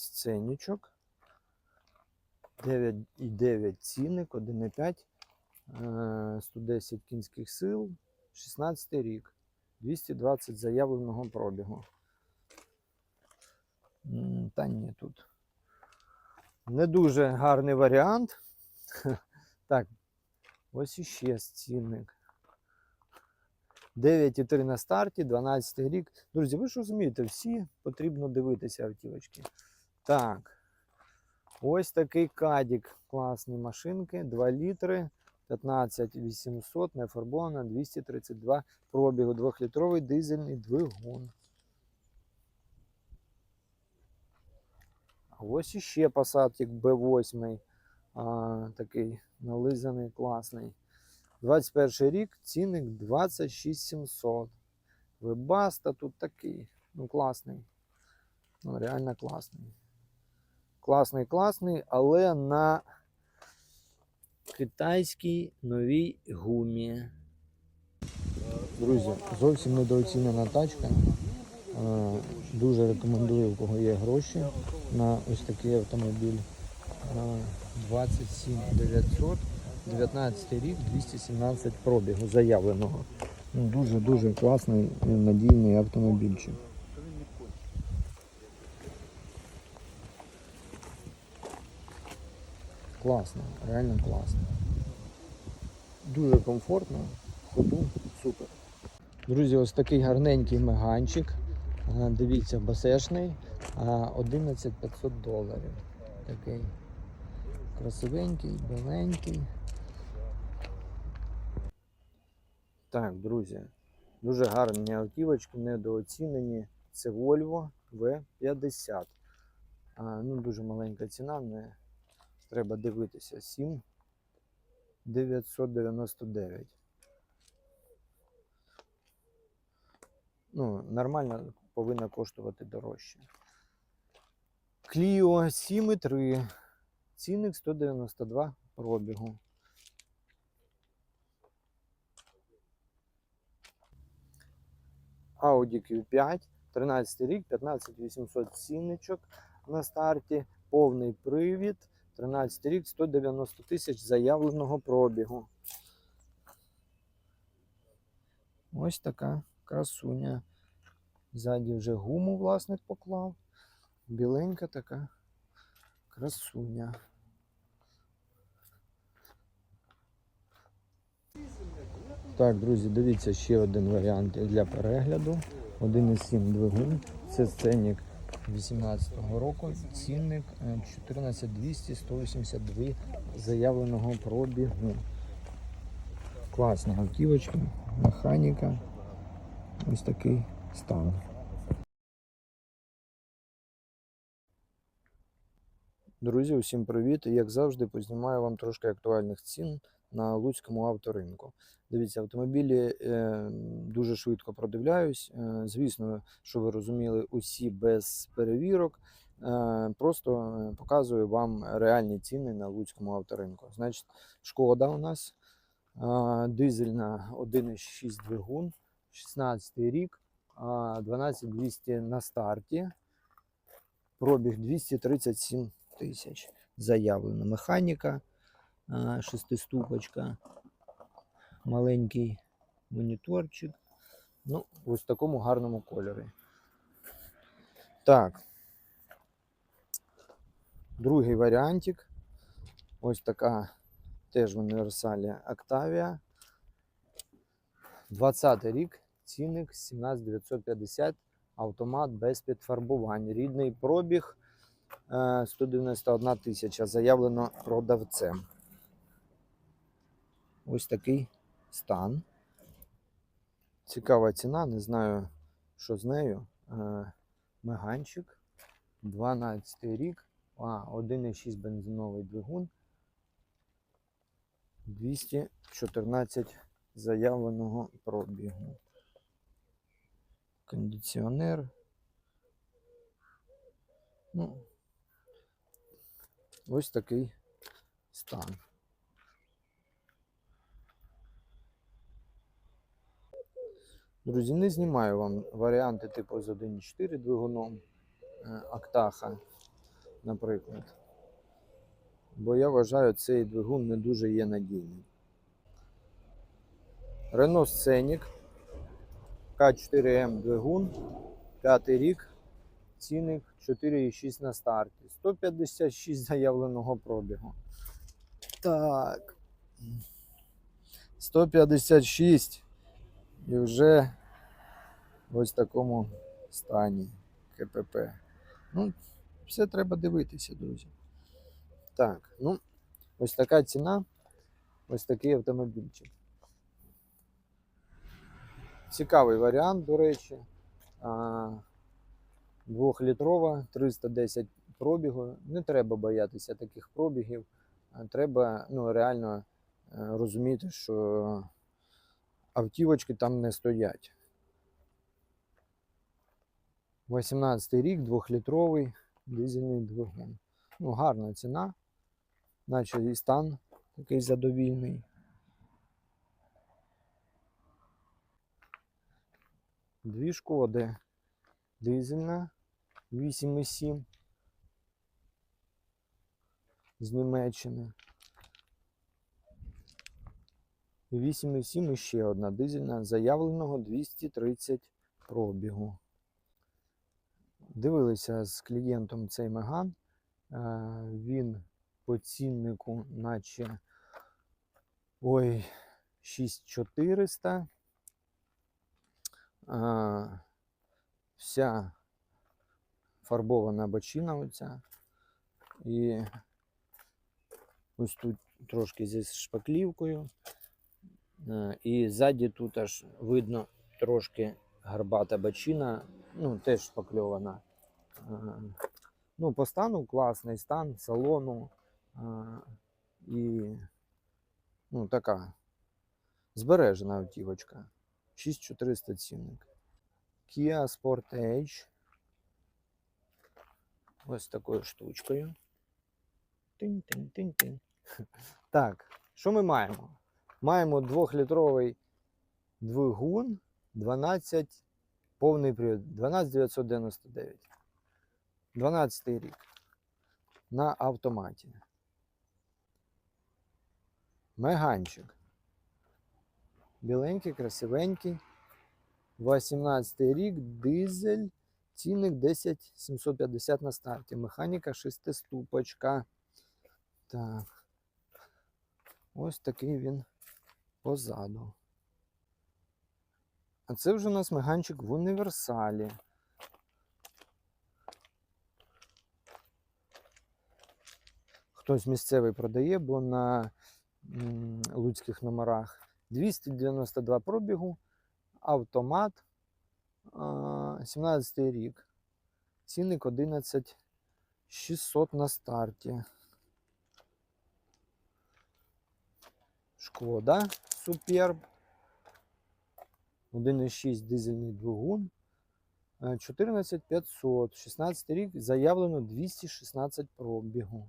сценічок. 9,9 цінник, 1,5, е, 110 кінських сил, 16 рік, 220 заявленого пробігу. Та ні, тут. Не дуже гарний варіант. Так, ось іще цінник. 9,3 на старті, 12 рік. Друзі, ви ж розумієте, всі потрібно дивитися автівочки. Так. Ось такий кадік. Класні машинки, 2 літри, 15 800, не фарбована, 232 пробігу, 2-літровий дизельний двигун. Ось іще Passat B8, а, такий нализаний, класний. 21 рік, цінник 26 700. Вебаста тут такий, ну класний. Ну, реально класний. Класний, класний, але на китайській новій гумі. Друзі, зовсім недооцінена тачка. Е, Дуже рекомендую, у кого є гроші на ось такий автомобіль. Е, 27 900, 19 рік, 217 пробігу заявленого. Ну, Дуже-дуже класний надійний автомобільчик. Класно, реально класно. Дуже комфортно, ходу, супер. Друзі, ось такий гарненький меганчик. Е, Дивіться, басешний. 11 500 доларів. Такий красивенький, біленький. Так, друзі, дуже гарні автівочки, недооцінені. Це Volvo V50. А, ну, дуже маленька ціна, не треба дивитися. 7 999. Ну, нормально повинна коштувати дорожче. Clio 7,3. Цінник 192 пробігу. Audi Q5, 13 рік, 15800 цінничок на старті, повний привід, 13 рік, 190 тисяч заявленого пробігу. Ось така красуня. Ззаді вже гуму власник поклав. Біленька така красуня. Так, друзі, дивіться ще один варіант для перегляду. 1,7 двигун. Це сценік 18-го року. Цінник е, 14200 182 заявленого пробігу. Класна автівочка, механіка. Ось такий стан. Друзі, усім привіт! Як завжди, познімаю вам трошки актуальних цін на Луцькому авторинку. Дивіться, автомобілі е, дуже швидко продивляюсь. Е, звісно, що ви розуміли, усі без перевірок. Е, просто показую вам реальні ціни на Луцькому авторинку. Значить, шкода у нас дизельна 1,6 двигун, 16 рік, е, 12200 на старті, пробіг 237 тисяч. Заявлена механіка, шестиступочка маленький моніторчик. Ну, ось в такому гарному кольорі. Так. Другий варіантик. Ось така теж в універсалі Octavia. 20 рік, цінник 17950, автомат без підфарбувань. Рідний пробіг е, 191 тисяча, заявлено продавцем. Ось такий стан. Цікава ціна, не знаю, що з нею. Е, Меганчик, 12 рік, а, 1,6 бензиновий двигун, 214 заявленого пробігу. Кондиціонер. Ну, ось такий стан. Друзі, не знімаю вам варіанти типу з 1.4 двигуном е, Актаха. наприклад. Бо я вважаю, цей двигун не дуже є надійним. Renault Scenic К4М двигун, п'ятий рік, цінник 4,6 на старті. 156 заявленого пробігу. Так. 156 і вже в ось такому стані КПП. Ну, все треба дивитися, друзі. Так, ну, ось така ціна, ось такий автомобільчик. Цікавий варіант, до речі. Двохлітрова, 310 пробігу. Не треба боятися таких пробігів. Треба ну, реально е, розуміти, що автівочки там не стоять. 18 рік, двохлітровий дизельний двигун. Ну, гарна ціна, наче і стан такий задовільний. Дві шкоди. Дизельна 8,7 з Німеччини. 8,7 і ще одна дизельна заявленого 230 пробігу. Дивилися з клієнтом цей Меган. Е, Він по ціннику, наче ой, 6400. А, вся фарбована бочина оця. І ось тут трошки зі шпаклівкою. Е, І ззаді тут аж видно трошки гарбата бочина, ну, теж шпакльована. Е, Ну, по стану класний стан салону. е, І ну, така збережена автівочка. 6400 цінник. Kia Sportage. Ось такою штучкою. Тин-тин-тин-тин. Так, що ми маємо? Маємо двохлітровий двигун 12 повний привід 12999. 12 рік. На автоматі. Меганчик. Біленький, красивенький. 18 рік, дизель, цінник 10 750 на старті. Механіка шестиступочка. Так. Ось такий він позаду. А це вже у нас меганчик в універсалі. Хтось місцевий продає, бо на луцьких номерах 292 пробігу, автомат, а, 17 рік. Цінник 11 600 на старті. Шкода Суперб. 1,6 дизельний двигун. е, 14500. 16 рік заявлено 216 пробігу.